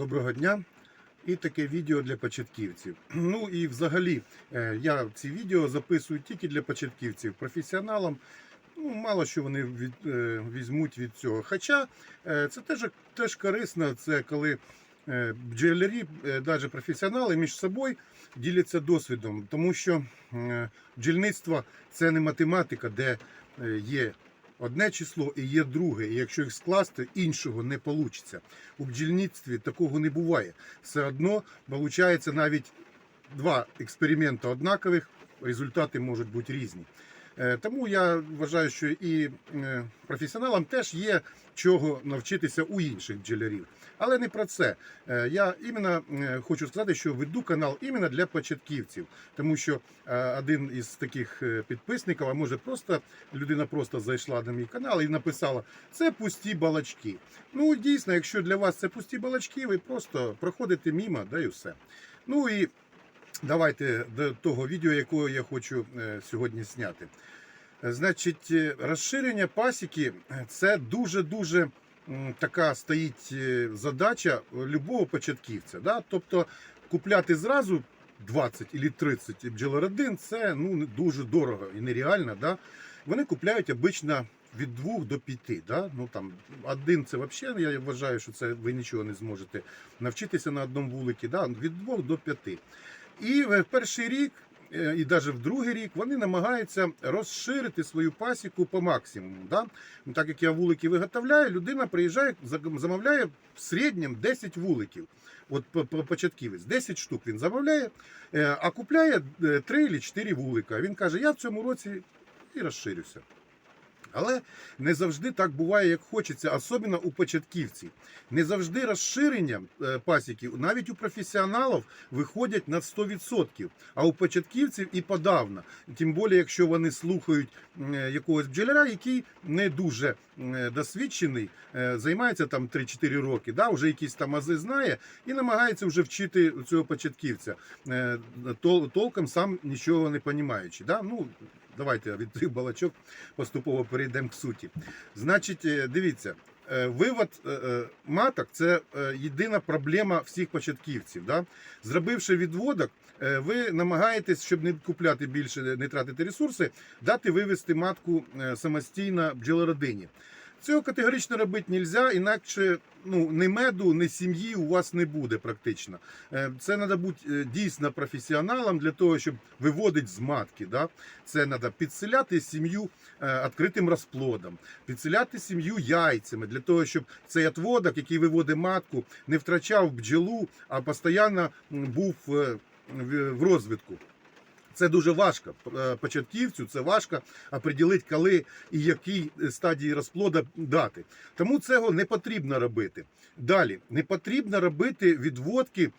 Доброго дня. І таке відео для початківців. Ну і взагалі е, я ці відео записую тільки для початківців, професіоналам. Ну, мало що вони від, е, візьмуть від цього. Хоча е, це теж, теж корисно, це коли бджолярі, навіть професіонали між собою діляться досвідом, тому що бджільництво це не математика, де є одне число і є друге. І якщо їх скласти, іншого не вийде. У бджільництві такого не буває. Все одно виходить навіть два експерименти однакових, результати можуть бути різні. Е, Тому я вважаю, що і е, професіоналам теж є чого навчитися у інших бджолярів. Але не про це. Е, Я іменно хочу сказати, що веду канал іменно для початківців, тому що один із таких підписників, а може просто людина просто зайшла на мій канал і написала: це пусті балачки. Ну дійсно, якщо для вас це пусті балачки, ви просто проходите мімо, да і все. Ну і давайте до того відео, якого я хочу е, сьогодні зняти. Е, Значить, е, розширення пасіки це дуже-дуже така стоїть задача любого початківця. Да? Тобто купляти зразу 20 або 30 бджолородин це ну, дуже дорого і нереально. Да? Вони купляють обично від 2 до 5. Да? Ну, там, один це взагалі, я вважаю, що це ви нічого не зможете навчитися на одному вуликі. Да? Від 2 до 5. І в перший рік, е, і навіть в другий рік вони намагаються розширити свою пасіку по максимуму. Да? Ну, Так як я вулики виготовляю, людина приїжджає, замовляє в середньому 10 вуликів. От по- по- початківець, 10 штук він замовляє, е, а купляє 3 чи 4 вулика. Він каже, я в цьому році і розширюся. Але не завжди так буває, як хочеться, особливо у початківців. Не завжди розширення е, пасіки, навіть у професіоналів, виходять на 100%, а у початківців і подавно. Тим більше, якщо вони слухають е, якогось бджоляра, який не дуже е, досвідчений, займається там 3-4 роки, да, вже якісь там ази знає і намагається вже вчити цього початківця, толком сам нічого не понімаючи. Да? Ну, Давайте від тих балачок поступово перейдемо к суті. Значить, е, дивіться, е, вивод е, маток це єдина проблема всіх початківців. Да? Зробивши відводок, ви намагаєтесь, щоб не купляти більше, не тратити ресурси, дати вивести матку самостійно бджолородині. Цього категорично робити не можна, інакше ну, ні меду, ні сім'ї у вас не буде практично. Е, Це треба бути е, дійсно професіоналом для того, щоб виводити з матки. Да? Це треба підселяти сім'ю е, відкритим розплодом, підселяти сім'ю яйцями для того, щоб цей отводок, який виводить матку, не втрачав бджолу, а постійно був в розвитку. Це дуже важко. Е, Початківцю це важко оприділити, коли і якій стадії розплода дати. Тому цього не потрібно робити. Далі не потрібно робити відводки,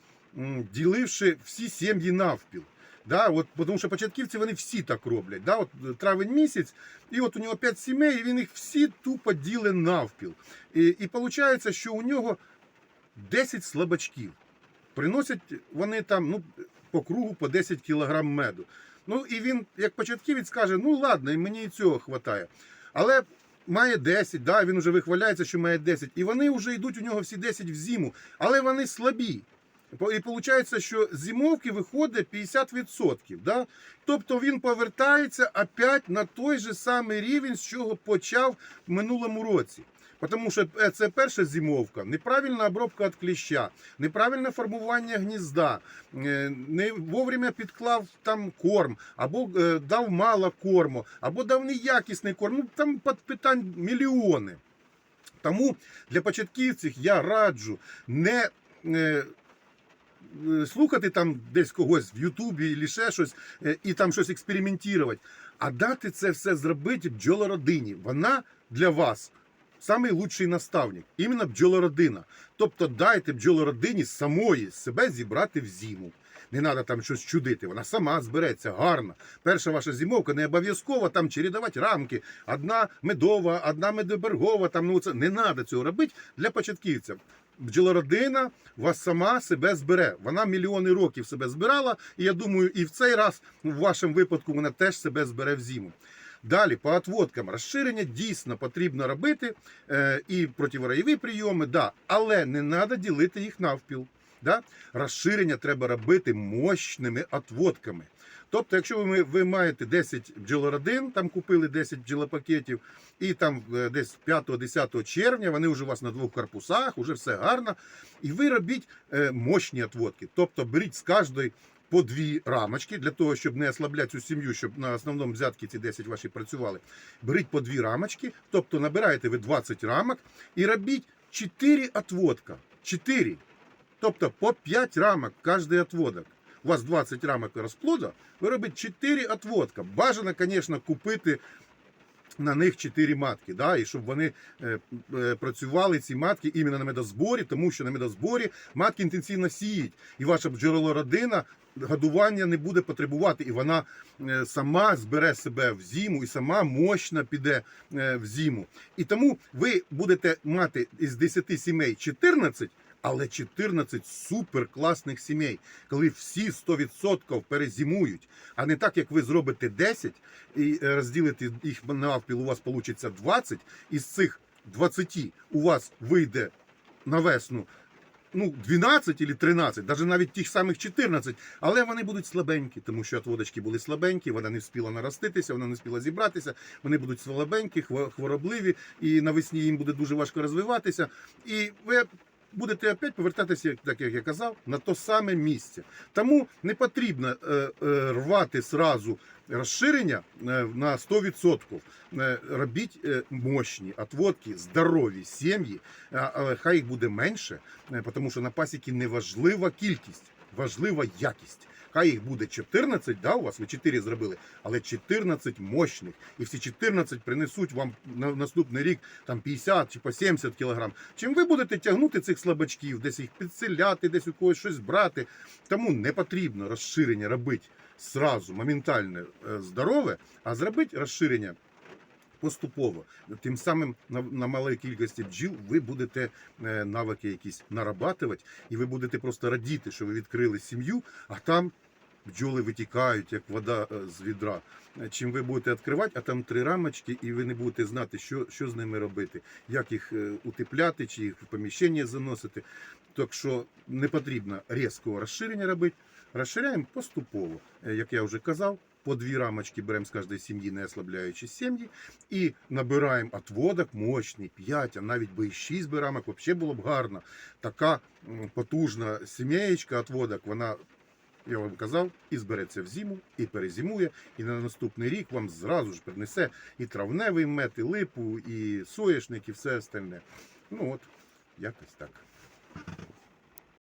діливши всі сім'ї навпіл. Да, от, тому що початківці вони всі так роблять. Да, от, е, травень місяць, і от у нього 5 сімей, і він їх всі тупо ділить навпіл. І, і виходить, що у нього 10 слабачків. Приносять вони там ну, по кругу по 10 кг меду. Ну і він, як початківець, каже: ну ладно, і мені і цього вистачає. Але має 10, да, він вже вихваляється, що має 10. І вони вже йдуть у нього всі 10 в зиму, але вони слабі. І виходить, що зимовки виходить 50%. Да? Тобто він повертається опять на той же самий рівень, з чого почав в минулому році. Тому що е, це перша зимовка, неправильна обробка від кліща, неправильне формування гнізда, е, не вовремя підклав там корм, або е, дав мало корму, або дав неякісний корм. Ну там питань мільйони. Тому для початківців я раджу не е, слухати там десь когось в Ютубі або ще щось і там щось експериментувати, а дати це все зробити бджолородині. Вона для вас самий лучший наставник, іменно бджолородина. Тобто дайте бджолородині самої себе зібрати в зиму. Не треба там щось чудити, вона сама збереться гарно. Перша ваша зимовка не обов'язково там чередувати рамки. Одна медова, одна медобергова. Там ну це не треба цього робити для початківців. Бджолородина вас сама себе збере. Вона мільйони років себе збирала, і я думаю, і в цей раз в вашому випадку вона теж себе збере в зиму. Далі по отводкам розширення дійсно потрібно робити е, і противораєві прийоми, да, але не треба ділити їх навпіл. Да? Розширення треба робити мощними отводками. Тобто, якщо ви, ви маєте 10 бджолородин, там купили 10 бджолопакетів, і там е, десь 5-10 червня вони вже у вас на двох корпусах, вже все гарно. І ви робіть е, мощні отводки. Тобто беріть з кожної по дві рамочки для того, щоб не ослабляти цю сім'ю, щоб на основному взятки ці 10 ваші працювали. Беріть по дві рамочки, тобто набираєте ви 20 рамок і робіть 4 отводка. 4. Тобто по 5 рамок кожний отводок. У вас 20 рамок розплода, ви робите 4 отводка. Бажано, звісно, купити на них 4 матки, да, і щоб вони е, е, працювали ці матки іменно на медозборі, тому що на медозборі матки інтенсивно сіють, і ваша бджолородина годування не буде потребувати, і вона е, сама збере себе в зиму і сама мощно піде е, в зиму. І тому ви будете мати із 10 сімей 14, але 14 суперкласних сімей, коли всі 100% перезимують, а не так, як ви зробите 10 і е, розділите їх навпіл, у вас вийде 20, із цих 20 у вас вийде на весну ну, 12 чи 13, навіть навіть тих самих 14, але вони будуть слабенькі, тому що отводочки були слабенькі, вона не встигла нароститися, вона не встигла зібратися, вони будуть слабенькі, хво- хворобливі, і навесні їм буде дуже важко розвиватися. І ви будете опять повертатися, так як я казав, на то саме місце. Тому не потрібно е, е, рвати сразу розширення е, на 100%. Е, робіть мощні отводки, здорові сім'ї, але хай їх буде менше, тому що на пасіки не важлива кількість, важлива якість. Хай їх буде 14, да, у вас ви 4 зробили, але 14 мощних. І всі 14 принесуть вам на наступний рік там 50 чи по 70 кілограм. Чим ви будете тягнути цих слабачків, десь їх підселяти, десь у когось щось брати. Тому не потрібно розширення робити сразу, моментально е, здорове, а зробити розширення поступово. Тим самим на, на малій кількості бджіл ви будете е, навики якісь нарабатувати, і ви будете просто радіти, що ви відкрили сім'ю, а там бджоли витікають, як вода е, з відра. Е, Чим ви будете відкривати, а там три рамочки, і ви не будете знати, що, що з ними робити, як їх утепляти, чи їх в поміщення заносити. Так що не потрібно різкого розширення робити. Розширяємо поступово, як я вже казав. По дві рамочки беремо з кожної сім'ї, не ослабляючи сім'ї, і набираємо отводок мощний, 5, а навіть би і 6 би рамок, взагалі було б гарно. Така потужна сім'єчка отводок, вона, я вам казав, і збереться в зиму, і перезимує, і на наступний рік вам зразу ж принесе і травневий мед, і липу, і соєшник, і все остальне. Ну от, якось так.